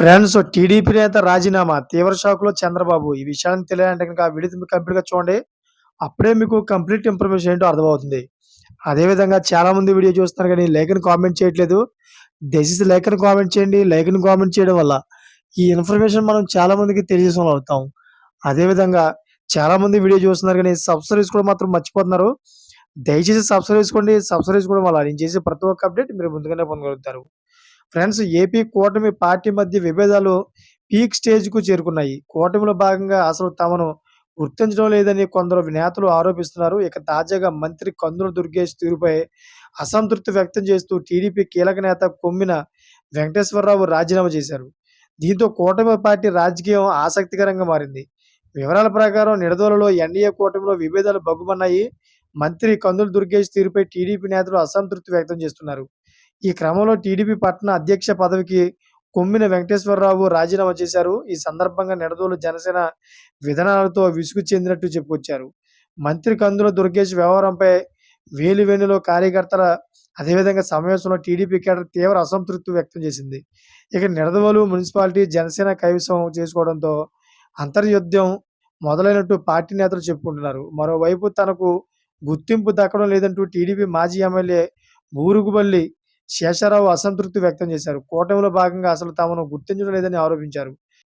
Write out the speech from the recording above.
Friends TDP నేత రాజీనామా తీవ్ర షాక్లో చంద్రబాబు. ఈ విషయాన్ని తెలియాలంటే కనుక ఆ వీడియో కంప్లీట్గా చూడండి. అప్పుడే మీకు కంప్లీట్ ఇన్ఫర్మేషన్ ఏంటో అర్థమవుతుంది. అదేవిధంగా చాలా మంది వీడియో చూస్తున్నారు కానీ లేఖను కామెంట్ చేయట్లేదు. దయచేసి లేఖను కామెంట్ చేయండి. లేఖను కామెంట్ చేయడం వల్ల ఈ ఇన్ఫర్మేషన్ మనం చాలా మందికి తెలియజేసిన అవుతాం అదేవిధంగా చాలా మంది వీడియో చూస్తున్నారు కానీ సబ్స్క్రైబ్ చేసుకోవడం మాత్రం మర్చిపోతున్నారు. దయచేసి సబ్స్క్రైబ్ చేసుకోండి. సబ్స్క్రైబ్ చేసుకోవడం వల్ల నేను చేసే ప్రతి ఒక్క అప్డేట్ మీరు ముందుగానే పొందగలుగుతారు. ఫ్రెండ్స్ ఏపీ కూటమి పార్టీ మధ్య విభేదాలు పీక్ స్టేజ్కు చేరుకున్నాయి. కూటమిలో భాగంగా అసలు తమను గుర్తించడం లేదని కొందరు నేతలు ఆరోపిస్తున్నారు. ఇక తాజాగా మంత్రి కందుల దుర్గేష్ తీరుపై అసంతృప్తి వ్యక్తం చేస్తూ టీడీపీ కీలక నేత కొమ్మిన వెంకటేశ్వరరావు రాజీనామా చేశారు. దీంతో కూటమి పార్టీ రాజకీయం ఆసక్తికరంగా మారింది. వివరాల ప్రకారం నిడదోలలో ఎన్డీఏ కూటమిలో విభేదాలు బగ్గుమన్నాయి మంత్రి కందుల దుర్గేష్ తీరుపై టీడీపీ నేతలు అసంతృప్తి వ్యక్తం చేస్తున్నారు. ఈ క్రమంలో టీడీపీ పట్టణ అధ్యక్ష పదవికి కొమ్మిన వెంకటేశ్వరరావు రాజీనామా చేశారు. ఈ సందర్భంగా నిడదోలు జనసేన విధానాలతో విసుగు చెందినట్టు చెప్పుకొచ్చారు. మంత్రి కందుల దుర్గేష్ వ్యవహారంపై వేలివెన్నులో కార్యకర్తల అదేవిధంగా సమావేశంలో టీడీపీ కేడర్ తీవ్ర అసంతృప్తి వ్యక్తం చేసింది. ఇక నిడదవోలు మున్సిపాలిటీ జనసేన కైవసం చేసుకోవడంతో అంతర్యుద్ధం మొదలైనట్టు పార్టీ నేతలు చెప్పుకుంటున్నారు. మరోవైపు తనకు గుర్తింపు దక్కడం లేదంటూ టీడీపీ మాజీ ఎమ్మెల్యే బూరుగుబల్లి శేషారావు అసంతృప్తి వ్యక్తం చేశారు. కూటమిలో భాగంగా అసలు తమను గుర్తించడం లేదని ఆరోపించారు.